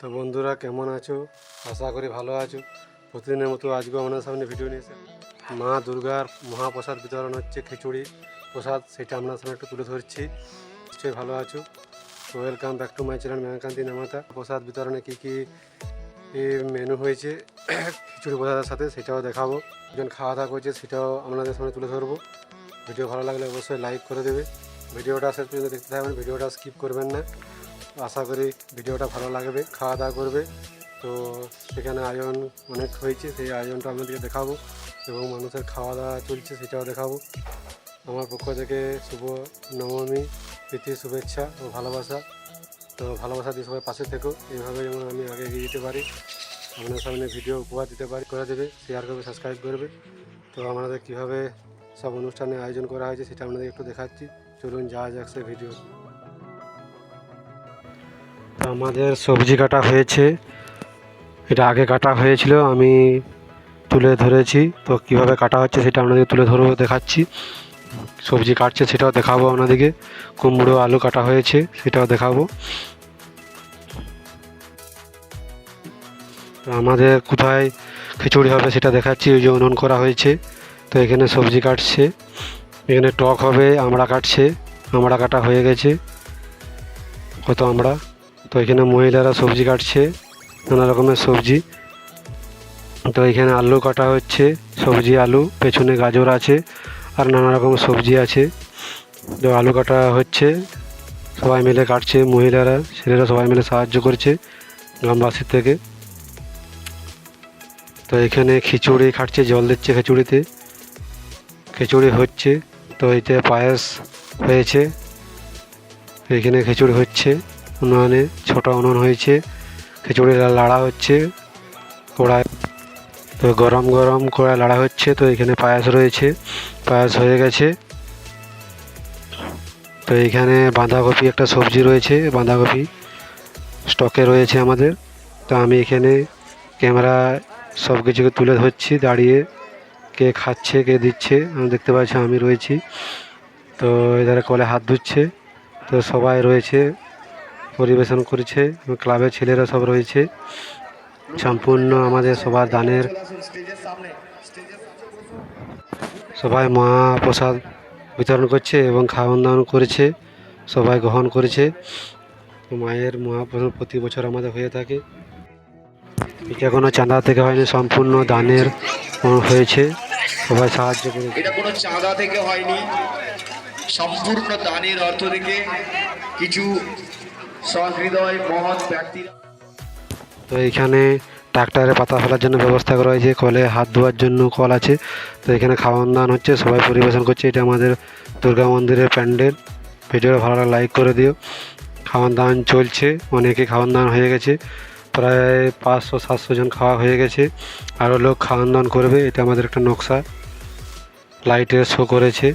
তো বন্ধুরা, কেমন আছো? আশা করি ভালো আছো। প্রতিদিনের মতো আজকেও আমাদের সামনে ভিডিও নিয়েছে মা দুর্গার মহাপ্রসাদ বিতরণ হচ্ছে খিচুড়ি প্রসাদ, সেটা আপনার সামনে একটু তুলে ধরছি। নিশ্চয়ই ভালো আছো? তো welcome back to my channel মেনকান্তি নামাতা প্রসাদ বিতরণে কী কী মেনু হয়েছে, খিচুড়ি প্রসাদের সাথে, সেটাও দেখাবো। একজন খাওয়া দাওয়া করছে, সেটাও আপনাদের সামনে তুলে ধরবো। ভিডিও ভালো লাগলে অবশ্যই লাইক করে দেবে। ভিডিওটা শেষ পর্যন্ত দেখতে থাকবেন ভিডিওটা স্কিপ করবেন না। আশা করি ভিডিওটা ভালো লাগবে, খাওয়া দাওয়া করবে। তো সেখানে আয়োজন অনেক হয়েছে, সেই আয়োজনটা আপনাদেরকে দেখাবো এবং মানুষের খাওয়া দাওয়া চলছে সেটাও দেখাবো। আমার পক্ষ থেকে শুভ নবমী, প্রীতি, শুভেচ্ছা ও ভালোবাসা। তো ভালোবাসা দিয়ে সবাই পাশে থেকো এইভাবে যেমন আমি আগে এগিয়ে যেতে পারি আপনার সামনে ভিডিও উপহার দিতে পারি, করে দেবে শেয়ার করবে সাবস্ক্রাইব করবে। তো আমাদের কীভাবে সব অনুষ্ঠানে আয়োজন করা হয়েছে সেটা আপনাদের একটু দেখাচ্ছি। চলুন যাওয়া যাক সে ভিডিও। আমাদের সবজি কাটা হয়েছে। এটা আগে কাটা হয়েছিল, আমি তুলে ধরেছি। তো কীভাবে কাটা হচ্ছে সেটা আপনাদের তুলে ধরবো, দেখাচ্ছি। সবজি কাটছে সেটাও দেখাবো আপনাদেরকে। কুমড়ো, আলু কাটা হয়েছে, সেটাও দেখাবো। আমাদের কোথায় খিচুড়ি হবে সেটা দেখাচ্ছি, ওই যে উনুন করা হয়েছে। তো এখানে সবজি কাটছে। এখানে টক হবে, আমড়া কাটছে, আমড়া কাটা হয়ে গেছে। কত আমড়া? তো এখানে মহিলারা সবজি কাটছে, নানা রকমের সবজি। তো এখানে আলু কাটা হচ্ছে, সবজি, আলু, পেছনে গাজর আছে, আর নানা রকম সবজি আছে। তো আলু কাটা হচ্ছে, সবাই মিলে কাটছে, মহিলারা, ছেলেরা সবাই মিলে সাহায্য করছে গ্রামবাসীর থেকে। তো এখানে খিচুড়ি কাটছে জল দিচ্ছে খিচুড়িতে। খিচুড়ি হচ্ছে, তো এতে পায়েস হয়েছে, এখানে খিচুড়ি হচ্ছে। উনুনে ছোট উনুন হয়েছে। খিচুড়ি লাড়া হচ্ছে, কড়াই, তো গরম গরম কড়াই লাড়া হচ্ছে, তো এখানে পায়েস রয়েছে, পায়েস হয়ে গেছে। তো এখানে বাঁধাকপি একটা সবজি রয়েছে, বাঁধাকপি স্টকে রয়েছে আমাদের। তো আমি এখানে ক্যামেরা সব কিছুকে তুলে ধরছি, দাঁড়িয়ে কে খাচ্ছে, কে দিচ্ছে, আমি দেখতে পাচ্ছি আমি রয়েছি। তো এধারে কলে হাত ধুচ্ছে, তো সবাই রয়েছে। পরিবেশন করছে, ক্লাবের ছেলেরা সব রয়েছে। সম্পূর্ণ আমাদের সবার দানের সবাই মহাপ্রসাদ বিতরণ করছে এবং খাওয়ান দাওয়ান করেছে, সবাই গ্রহণ করেছে। মায়ের মহাপ্রসাদ প্রতি বছর আমাদের হয়ে থাকে। এটা কোনো চাঁদা থেকে হয়নি, সম্পূর্ণ দানের হয়েছে। সবাই সাহায্য করে এটা কোনো চাঁদা থেকে হয়নি। সম্পূর্ণ দানের অর্থ থেকে কিছু সহৃদয় মহৎ ব্যক্তিরা তো এইখানে ট্রাক্টরে পাতা ফেলার জন্য ব্যবস্থা করা হয়েছে, কলে হাত ধোয়ার জন্য কল আছে। তো এখানে খাওয়ান দাওয়ান হচ্ছে, সবাই পরিবেশন করছে, এটা আমাদের দুর্গা মন্দিরের প্যান্ডেল। ভিডিওটা ভালো লাইক করে দিও। খাওয়ান দাওয়ান চলছে, অনেকে খাওয়ান দাওয়ান হয়ে গেছে, প্রায় পাঁচশো, সাতশো জন খাওয়া হয়ে গেছে। আরও লোক খাওয়ান দাওয়ান করবে, এটা আমাদের একটা নকশা। লাইটের শো করেছে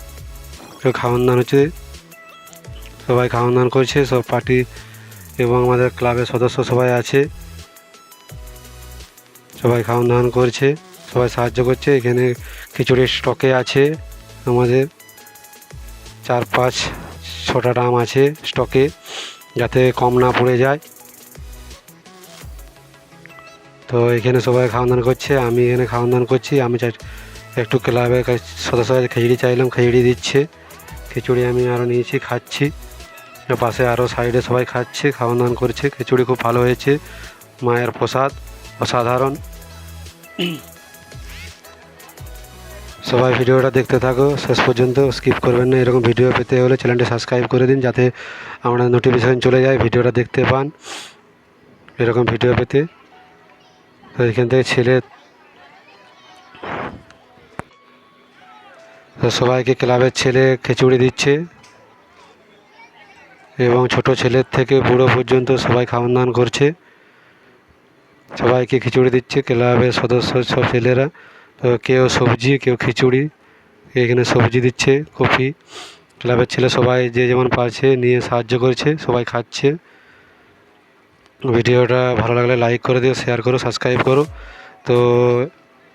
খাওয়ান দাওয়ান হচ্ছে, সবাই খাওয়ান দাওয়ান করছে, সব পার্টি এবং আমাদের ক্লাবের সদস্য সবাই আছে। সবাই খাওয়ান দাওয়ান করছে, সবাই সাহায্য করছে। এখানে খিচুড়ির স্টকে আছে আমাদের। চার পাঁচ, ছটা ড্রাম আছে স্টকে, যাতে কম না পড়ে যায়। তো এখানে সবাই খাওয়ান দাওয়ান করছে, আমি এখানে খাওয়ান দাওয়ান করছি। আমি একটু ক্লাবের সদস্য খিচুড়ি চাইলাম, খিচুড়ি দিচ্ছে। খিচুড়ি আমি আরও নিয়েছি, খাচ্ছি। পাশে আরও সাইডে সবাই খাচ্ছে খাওয়ান দাওয়ান করছে, খিচুড়ি খুব ভালো হয়েছে, মায়ের প্রসাদ অসাধারণ। সবাই ভিডিওটা দেখতে থাকো, শেষ পর্যন্ত স্কিপ করবেন না, এরকম ভিডিও পেতে হলে চ্যানেলটি সাবস্ক্রাইব করে দিন, যাতে আমরা নোটিফিকেশান চলে যায়, ভিডিওটা দেখতে পান, এরকম ভিডিও পেতে। তো এখান থেকে ছেলে সবাইকে ক্লাবের ছেলে খিচুড়ি দিচ্ছে। এবং ছোট ছেলের থেকে বুড়ো পর্যন্ত সবাই খাওয়ান দাওয়ান করছে। সবাইকে খিচুড়ি দিচ্ছে, ক্লাবের সদস্য সব ছেলেরা। তো কেউ সবজি, কেউ খিচুড়ি। এখানে সবজি দিচ্ছে কফি ক্লাবের ছেলে সবাই যে যেমন পারছে নিয়ে সাহায্য করছে, সবাই খাচ্ছে। ভিডিওটা ভালো লাগলে লাইক করে দিও, শেয়ার করো, সাবস্ক্রাইব করো। তো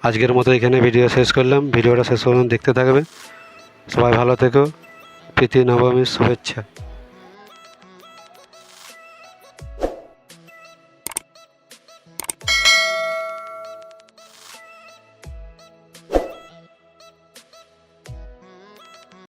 আজকের মতো এখানে ভিডিও শেষ করলাম। ভিডিওটা শেষ পর্যন্ত দেখতে থাকবে। সবাই ভালো থেকো। প্রীতি নবমীর শুভেচ্ছা।